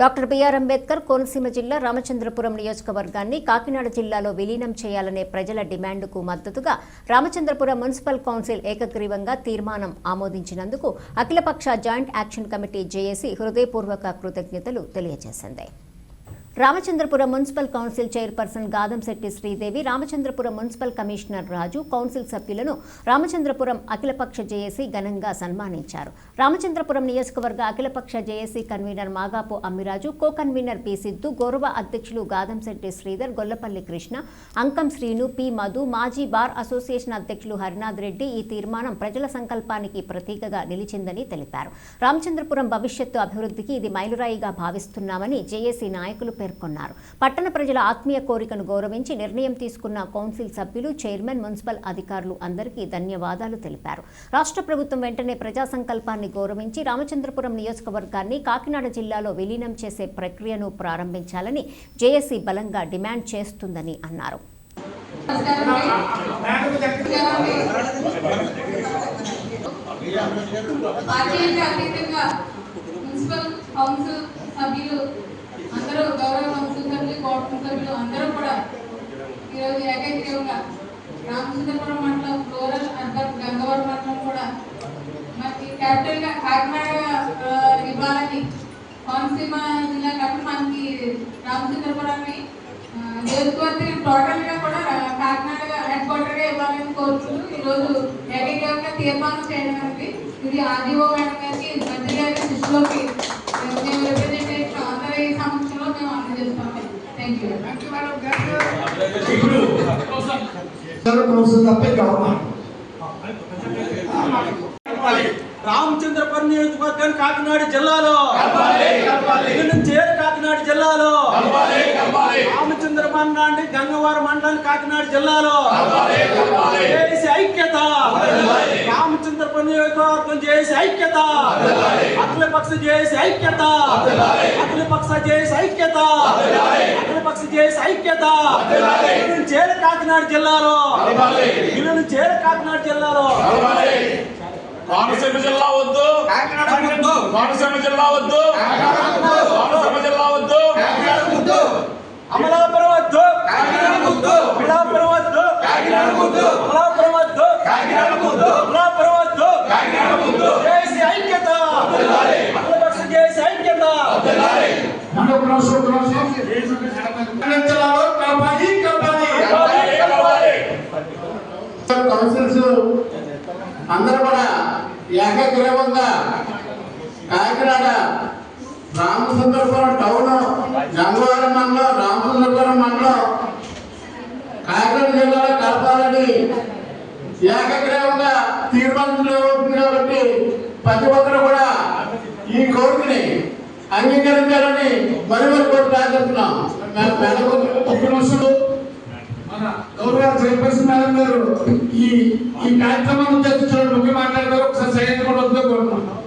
Doctor BR Ambedkar Konaseema జిల్లా రామచంద్రపురం నియోజకవర్గాన్ని కాకినాడ జిల్లాలో విలీనం చేయాలనే ప్రజల డిమాండ్కు మద్దతుగా రామచంద్రపురం మున్సిపల్ కౌన్సిల్ ఏకగ్రీవంగా తీర్మానం ఆమోదించినందుకు అఖిలపక్ష జాయింట్ యాక్షన్ కమిటీ జేఏసీ హృదయపూర్వక కృతజ్ఞతలు తెలియజేసింది. Ramachandrapuram municipal council chairperson Gadamsetti Sridevi Ramachandrapuram municipal commissioner Raju council సభ్యులను రామచంద్రపురం అఖిలపక్ష జేఏసీ ఘనంగా సన్మానించారు. రామచంద్రపురం నియోజకవర్గ అఖిలపక్ష JAC convener Magapu Ammiraju co convener P Siddu గౌరవ అధ్యక్షులు గాదంశెట్టి శ్రీధర్ గొల్లపల్లి కృష్ణ అంకం శ్రీను పి మధు మాజీ బార్ అసోసియేషన్ అధ్యక్షులు హరినాథ్ రెడ్డి ఈ తీర్మానం ప్రజల సంకల్పానికి ప్రతీకగా నిలిచిందని తెలిపారు. రామచంద్రపురం భవిష్యత్తు అభివృద్ధికి ఇది మైలురాయిగా భావిస్తున్నామని జేఏసీ నాయకులు పేర్కొన్నారు. పట్టణ ప్రజల ఆత్మీయ కోరికను గౌరవించి నిర్ణయం తీసుకున్న కౌన్సిల్ సభ్యులు చైర్మన్ మున్సిపల్ అధికారులు అందరికీ ధన్యవాదాలు తెలిపారు. రాష్ట్ర ప్రభుత్వం వెంటనే ప్రజా సంకల్పాన్ని గౌరవించి రామచంద్రపురం నియోజకవర్గాన్ని కాకినాడ జిల్లాలో విలీనం చేసే ప్రక్రియను ప్రారంభించాలని జేఏసీ బలంగా డిమాండ్ చేస్తుందని అన్నారు. అతీతంగా మున్సిపల్ కౌన్సిల్ సభ్యులు అందరూ గౌరవ కౌన్సిల్ సభ్యులు సభ్యులు అందరూ కూడా ఈరోజు ఏకైక్యంగా రామచంద్రపురం మండలం రూరల్ అర్బన్ గంగవరం మండలం కూడా మనకి క్యాపిటల్గా కాకినాడ ఇవ్వాలని కోనసీమ జిల్లా కాబట్టి మనకి రామచంద్రపురాన్ని ఆ, నియోజకవర్గం టోటల్గా కూడా కాకినాడ హెడ్ క్వార్టర్గా ఇవ్వాలని కోరుకుంటూ ఈ రోజు ఏకైకంగా తీర్మానం చేయడం అనేది ఇది ఆర్డీఓ మేడం గారికి మంత్రి గారి దృష్టిలోకి ఇప్పుడు తప్ప రామచంద్రపురం నియోజకవర్గం కాకినాడ జిల్లాలో. ఏడు కాకినాడ జిల్లాలో. రామచంద్ర మండలాన్ని గంగవరం మండలం కాకినాడ జిల్లాలో. ఐక్యత. నియోజకవర్గం చేసి ఐక్యత. అఖిల పక్ష చేసి ఐక్యత. అఖిల పక్ష చేసి ఐక్యత. అఖిల పక్ష చేసి ఐక్యత. ఏడు కాకినాడ జిల్లాలో. నుంచి ఏడు కాకినాడ జిల్లాలో. కోనసీమ జిల్లా వద్దు. కోనసీమ జిల్లా వద్దు. కోనసీమ జిల్లా వద్దు. అమలాపురం వద్దు అమలాపురం వద్దు అమలాపురం వద్దు అమలాపురం వద్దు చేసి ఐక్యత అఖిలపక్ష చేసి ఐక్యత మన ఒక నిమిషం, ఒక నిమిషం. కన్నడ జిల్లాలో కలపాలి కలపాలి కలవాలి, కలవాలి. కౌన్సిల్స్ అందరూ కూడా ఏకగ్రీవంగా కాకినాడ రామసుందరపురం టౌన్ గంగవరం మండలం రామసుందరపురం మండలం కాకినాడ జిల్లాలో కలపాలని ఏకగ్రీవంగా తీర్మానించబడుతుంది కాబట్టి ప్రతి ఒక్కరు కూడా ఈ కోరికని అంగీకరించాలని మరి మరి కోరిక ప్రార్థిస్తున్నాం మేడం ఒక నిమిషం. మన గౌరవ చైర్పర్సన్ మేడం గారు ఈ ఈ కార్యక్రమం ఉద్దేశించిన ముఖ్య మాట్లాడతారు ఒకసారి సైలెంట్ కూడా వద్దు కోరుకుంటున్నాం